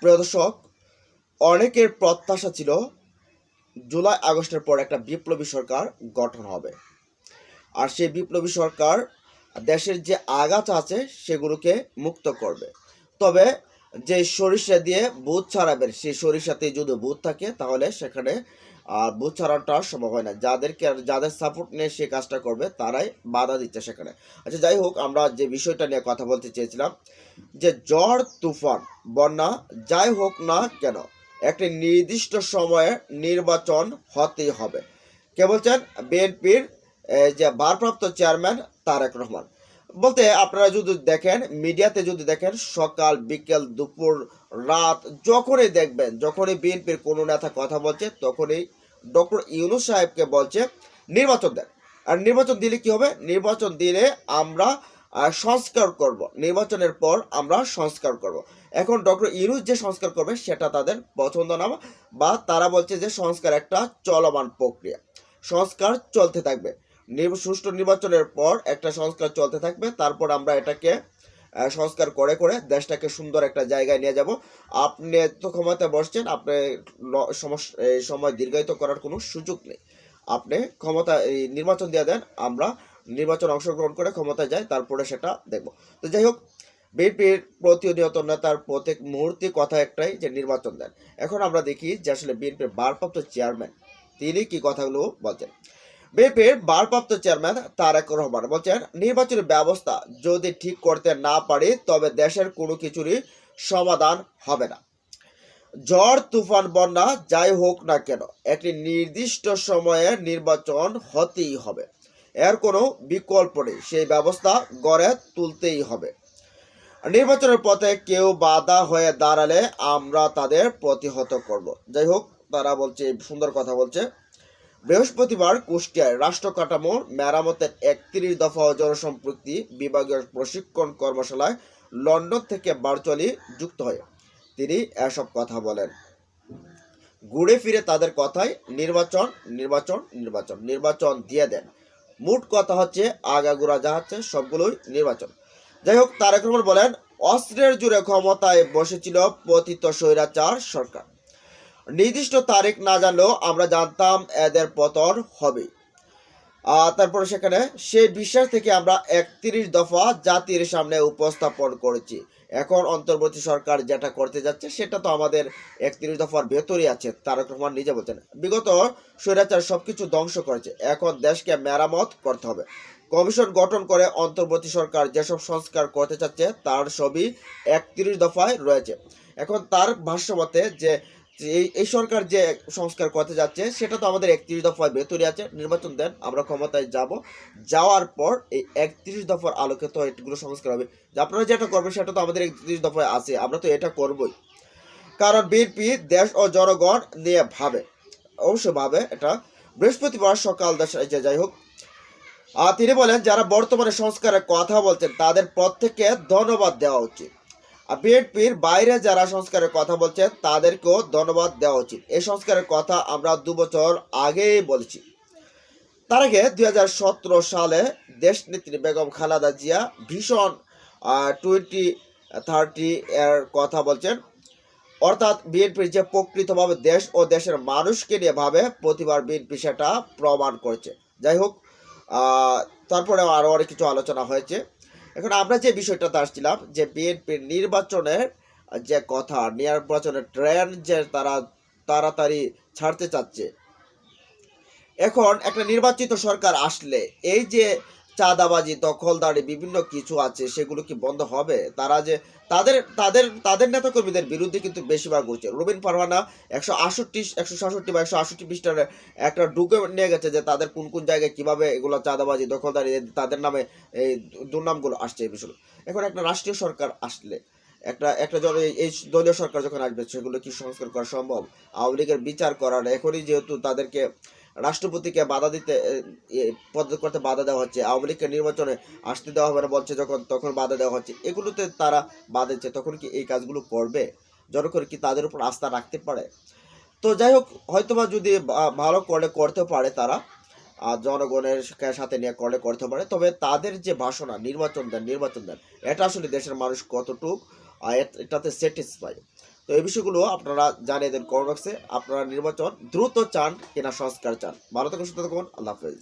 প্রিয় দর্শক, অনেকের প্রত্যাশা ছিল জুলাই আগস্টের পর একটা বিপ্লবী সরকার গঠন হবে। আর সেই বিপ্লবী সরকার দেশের যে আগাছা আছে সেগুলোকে মুক্ত করবে। তবে যে সরিষা দিয়ে বুথ ছাড়াবেন, সেই সরিষাতে যদি বুথ থাকে, তাহলে সেখানে, আর বুথ ছাড়াটা সম্ভব হয় না। যাদেরকে যাদের সাপোর্ট নিয়ে সে কাজটা করবে, তারাই বাধা দিচ্ছে সেখানে। আচ্ছা যাই হোক, আমরা যে বিষয়টা নিয়ে কথা বলতে চেয়েছিলাম, যে ঝড়, তুফান, বন্যা, যাই হোক না কেন, একটি নির্দিষ্ট সময়ে নির্বাচন হতেই হবে। কে বলছেন? বিএনপির যে ভারপ্রাপ্ত চেয়ারম্যান তারেক রহমান। বলতে আপনারা যদি দেখেন, মিডিয়াতে যদি দেখেন, সকাল, বিকেল, দুপুর, রাত, যখনই দেখবেন, যখনই বিএনপির কোনো নেতা কথা বলছে, তখনই ডক্টর ইউনুস সাহেবকে বলছে, নির্বাচন দেন। আর নির্বাচন দিলে কি হবে? নির্বাচন দিলে আমরা সংস্কার করব। নির্বাচনের পর আমরা সংস্কার করব। এখন ডক্টর ইউনুস যে সংস্কার করবে, সেটা তাদের পছন্দ না, বা তারা বলছে যে সংস্কার একটা চলমান প্রক্রিয়া। সংস্কার চলতে থাকবে। সুষ্ঠু নির্বাচনের পর একটা সংস্কার চলতে থাকবে। তারপর আমরা এটাকে সংস্কার করে করে দেশটাকে সুন্দর একটা জায়গায় নিয়ে যাব। আপনি তো ক্ষমতায় বসছেন, আপনি সময় দীর্ঘায়িত করার কোনো সুযোগ নেই। আপনি ক্ষমতা নির্বাচন দিয়ে দেন, আমরা নির্বাচন অংশগ্রহণ করে ক্ষমতায় যাই, তারপরে সেটা দেখব। তো যাই হোক, বিএনপির প্রতিনিয়ত নেতার প্রত্যেক মুহূর্তে কথা একটাই যে নির্বাচন দেন। এখন আমরা দেখি যে আসলে বিএনপির ভারপ্রাপ্ত চেয়ারম্যান, তিনি কি কথাগুলো বলছেন? বিএনপির ভারপ্রাপ্ত চেয়ারম্যান তারেক রহমান বলছেন, নির্বাচনী ব্যবস্থা যদি ঠিক করতে না পারি, তবে দেশের কোনো কিছুরই সমাধান হবে না। ঝড়, তুফান, বন্যা, যাই হোক না কেন, একটি নির্দিষ্ট সময়ে নির্বাচন হতেই হবে। এর কোনো বিকল্প নেই, সেই ব্যবস্থা গড়ে তুলতেই হবে। নির্বাচনের পথে কেউ বাধা হয়ে দাঁড়ালে আমরা তাদের প্রতিহত করব। যাই হোক, তারা বলছে, সুন্দর কথা বলছে। বৃহস্পতিবার কুষ্টিয়ায় রাষ্ট্র কাঠামো মেরামতের একত্রিশ দফা জনসম্পৃক্তি বিভাগীয় প্রশিক্ষণ কর্মশালায় লন্ডন থেকে ভার্চুয়ালি যুক্ত হয়ে। তিনি এসব কথা বলেন। ঘুরে ফিরে তাদের কথায় নির্বাচন নির্বাচন নির্বাচন নির্বাচন দিয়ে দেন। মোট কথা হচ্ছে, আগাগোড়া যা হচ্ছে সবগুলোই নির্বাচন। যাই হোক, তারেক রহমান বলেন, অস্ত্রের জুড়ে ক্ষমতায় বসেছিল পতিত স্বৈরাচার সরকার। নির্দিষ্ট তারিখ না জানলেও আমরা জানতাম এদের পতন হবে। তারপরে সেখানে সেই বিশ্বাস থেকে আমরা একত্রিশ দফা জাতির সামনে উপস্থাপন করেছি। এখন অন্তর্বর্তী সরকার যেটা করতে যাচ্ছে, সেটা তো আমাদের একত্রিশ দফার ভেতরই আছে। তারক রহমান নিজে বলছেন, বিগত স্বৈরাচার সবকিছু ধ্বংস করেছে, এখন দেশকে মেরামত করতে হবে। কমিশন গঠন করে অন্তর্বর্তী সরকার যেসব সংস্কার করতে চাচ্ছে, তার সবই একত্রিশ দফায় রয়েছে। এখন তার ভাষ্য মতে যে যে এই এই সরকার যে সংস্কার করতে যাচ্ছে, সেটা তো আমাদের একত্রিশ দফায় ভেতরে আছে, নির্বাচন দেন, আমরা ক্ষমতায় যাব। যাওয়ার পর এই একত্রিশ দফার আলোকে তো এগুলো সংস্কার হবে। আপনারা যেটা করবেন, সেটা তো আমাদের একত্রিশ দফায় আছে, আমরা তো এটা করবই। কারণ বিএনপি দেশ ও জনগণ নিয়ে ভাবে অবশ্যই ভাবে এটা। বৃহস্পতিবার সকাল দশ যে যাই হোক। আর তিনি বলেন, যারা বর্তমানে সংস্কারের কথা বলছেন, তাদের প্রত্যেককে ধন্যবাদ দেওয়া উচিত। বিএনপির বাইরে যারা সংস্কারের কথা বলছেন তাদেরকেও ধন্যবাদ দেওয়া উচিত। এই সংস্কারের কথা আমরা দু বছর আগেই বলেছি। তার আগে দু হাজার সতেরো সালে দেশ দেশনেত্রী বেগম খালাদা জিয়া ভীষণ টোয়েন্টি থার্টি এর কথা বলছেন। অর্থাৎ বিএনপির যে প্রকৃতভাবে দেশ ও দেশের মানুষকে নিয়ে ভাবে, প্রতিবার বিএনপি সেটা প্রমাণ করেছে। যাই হোক তারপরে আরও অনেক কিছু আলোচনা হয়েছে। এখন আমরা যে বিষয়টাতে আসছিলাম, যে বিএনপির নির্বাচনের যে কথা, নির্বাচনের ট্রেন যে তারা তাড়াতাড়ি ছাড়তে চাচ্ছে। এখন একটা নির্বাচিত সরকার আসলে, এই যে চাঁদাবাজি, দখলদারি, বিভিন্ন কিছু আছে, সেগুলো কি বন্ধ হবে? তারা যে, তাদের তাদের তাদের নেতাকর্মীদের বিরুদ্ধে কিন্তু বেশিরভাগ ঘুরছে রুবিন ফারহানা একশো আষট্টি একশো সাতষট্টি বা একশো আষট্টি পৃষ্ঠার একটা ঢুকে নিয়ে গেছে যে তাদের কোন কোন জায়গায় কীভাবে এগুলো চাঁদাবাজি, দখলদারি তাদের নামে এই দুর্নামগুলো আসছে এই বিষয়গুলো। এখন একটা রাষ্ট্রীয় সরকার আসলে, একটা একটা এই দলীয় সরকার যখন আসবে, সেগুলো কি সংস্কার করা সম্ভব? আওয়ামী লীগের বিচার করার, এখনই যেহেতু তাদেরকে রাষ্ট্রপতিকে বাধা দিতে পদত্যাগ করতে বাধা দেওয়া হচ্ছে। আওয়ামী লীগকে নির্বাচনে আসতে দেওয়া হবে না বলছে যখন, তখন বাধা দেওয়া হচ্ছে। এগুলোতে তারা বাধা দিচ্ছে, তখন কি এই কাজগুলো করবে? জনগণ কি তাদের উপর আস্থা রাখতে পারে? তো যাই হোক, হয়তোবা যদি ভালো করলে করতে পারে তারা জনগণের সাথে নিয়ে করলে করতে পারে, তবে তাদের যে ভাষণা, নির্বাচন দেন নির্বাচন দেন, এটা আসলে দেশের মানুষ কতটুক এটাতে স্যাটিসফাই তো এই বিষয়গুলো আপনারা জানিয়ে দেন কমেন্ট বক্সে আপনারা নির্বাচন দ্রুত চান কিনা সংস্কার চান। ভালো থাকুন, সুস্থ থাকুন। আল্লাহ হাফেজ।